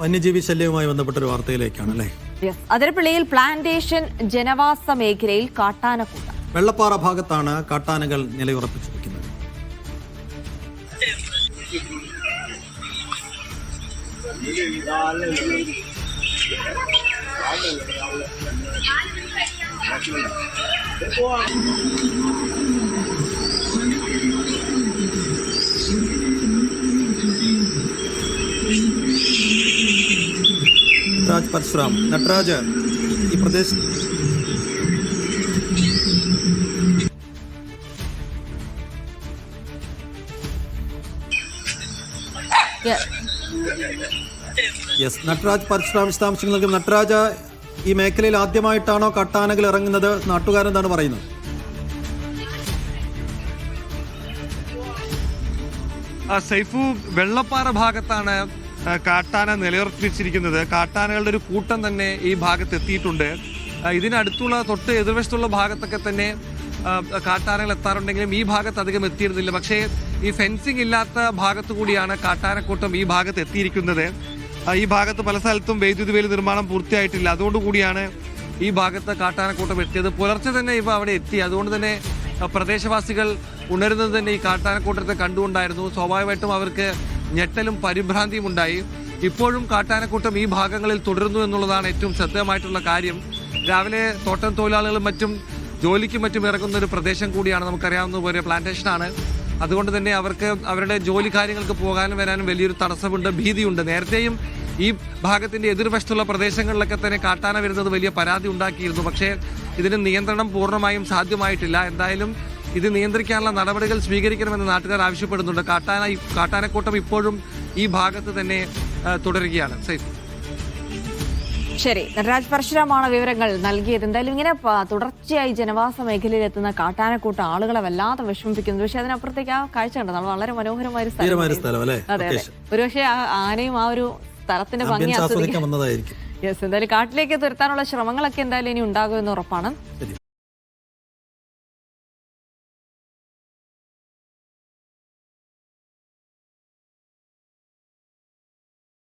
വന്യജീവി ശല്യവുമായി ബന്ധപ്പെട്ട ഒരു വാർത്തയിലേക്കാണ് അല്ലേ? അതിരപ്പള്ളിയിൽ പ്ലാന്റേഷൻ ജനവാസ മേഖലയിൽ കാട്ടാനക്കൂട്ട. വെള്ളപ്പാറ ഭാഗത്താണ് കാട്ടാനകൾ നിലയുറപ്പിച്ചിരിക്കുന്നത്. നട്രാജ് പരശുറാം. നട്രാജ് ഈ പ്രദേശം യെസ് നട്രാജ് പരശുറാം വിശദാംശങ്ങൾ നൽകും. നട്രാജ ഈ മേഖലയിൽ ആദ്യമായിട്ടാണോ കട്ടാനകൾ ഇറങ്ങുന്നത്? നാട്ടുകാരൻ നാട്ടുകാരെന്താണ് പറയുന്നത്? സൈഫു വെള്ളപ്പാറ ഭാഗത്താണ് കാട്ടാന നിലയുറപ്പിച്ചിരിക്കുന്നത്. കാട്ടാനകളുടെ ഒരു കൂട്ടം തന്നെ ഈ ഭാഗത്ത് എത്തിയിട്ടുണ്ട് ഇതിനടുത്തുള്ള തൊട്ട് എതിർവശത്തുള്ള ഭാഗത്തൊക്കെ തന്നെ കാട്ടാനകൾ എത്താറുണ്ടെങ്കിലും ഈ ഭാഗത്ത് അധികം എത്തിയിരുന്നില്ല. പക്ഷേ ഈ ഫെൻസിങ് ഇല്ലാത്ത ഭാഗത്തു കൂടിയാണ് കാട്ടാനക്കൂട്ടം ഈ ഭാഗത്ത് എത്തിയിരിക്കുന്നത്. ഈ ഭാഗത്ത് പല സ്ഥലത്തും വൈദ്യുതി വേലി നിർമ്മാണം പൂർത്തിയായിട്ടില്ല. അതുകൊണ്ട് കൂടിയാണ് ഈ ഭാഗത്ത് കാട്ടാനക്കൂട്ടം എത്തിയത്. പുലർച്ചെ തന്നെ ഇവ അവിടെ എത്തി. അതുകൊണ്ട് തന്നെ പ്രദേശവാസികൾ ഉണരുന്നത് തന്നെ ഈ കാട്ടാനക്കൂട്ടത്തെ കണ്ടുകൊണ്ടായിരുന്നു. സ്വാഭാവികമായിട്ടും അവർക്ക് ഞെട്ടലും പരിഭ്രാന്തിയും ഉണ്ടായി. ഇപ്പോഴും കാട്ടാനക്കൂട്ടം ഈ ഭാഗങ്ങളിൽ തുടരുന്നു എന്നുള്ളതാണ് ഏറ്റവും ശ്രദ്ധേയമായിട്ടുള്ള കാര്യം. രാവിലെ തോട്ടം തൊഴിലാളികളും മറ്റും ജോലിക്കും മറ്റും ഇറങ്ങുന്ന ഒരു പ്രദേശം കൂടിയാണ് നമുക്കറിയാവുന്ന പോലെ പ്ലാന്റേഷനാണ് അതുകൊണ്ട് തന്നെ അവർക്ക് അവരുടെ ജോലി കാര്യങ്ങൾക്ക് പോകാനും വരാനും വലിയൊരു തടസ്സമുണ്ട് ഭീതിയുണ്ട്. നേരത്തെയും ഈ ഭാഗത്തിന്റെ എതിർവശത്തുള്ള പ്രദേശങ്ങളിലൊക്കെ തന്നെ കാട്ടാന വരുന്നത് വലിയ പരാതി ഉണ്ടാക്കിയിരുന്നു. പക്ഷേ ഇതിന് നിയന്ത്രണം പൂർണമായും സാധ്യമായിട്ടില്ല. എന്തായാലും ഇത് നിയന്ത്രിക്കാനുള്ള നടപടികൾ സ്വീകരിക്കണമെന്ന് നാട്ടുകാർ ആവശ്യപ്പെടുന്നുണ്ട്. കാട്ടാന കാട്ടാനക്കൂട്ടം ഇപ്പോഴും ഈ ഭാഗത്ത് തന്നെ തുടരുകയാണ്. സൈഫ്. ശരി നടരാജ് പരശുരാമാണ് വിവരങ്ങൾ നൽകിയത്. എന്തായാലും ഇങ്ങനെ തുടർച്ചയായി ജനവാസ മേഖലയിൽ എത്തുന്ന കാട്ടാനക്കൂട്ടം ആളുകളെ വല്ലാതെ വിഷമിപ്പിക്കുന്നു. പക്ഷെ അതിനപ്പുറത്തേക്ക് ആ കാഴ്ച കണ്ടത് നമ്മൾ വളരെ മനോഹരമായ ഒരു സ്ഥലം അതെ അതെ. ഒരുപക്ഷെ ആ ആനയും ആ ഒരു സ്ഥലത്തിന്റെ ഭംഗി ആസ്വദിക്കാൻ യെസ് എന്തായാലും കാട്ടിലേക്ക് തുരത്താനുള്ള ശ്രമങ്ങളൊക്കെ എന്തായാലും ഇനി ഉണ്ടാകുമെന്ന് ഉറപ്പാണ്.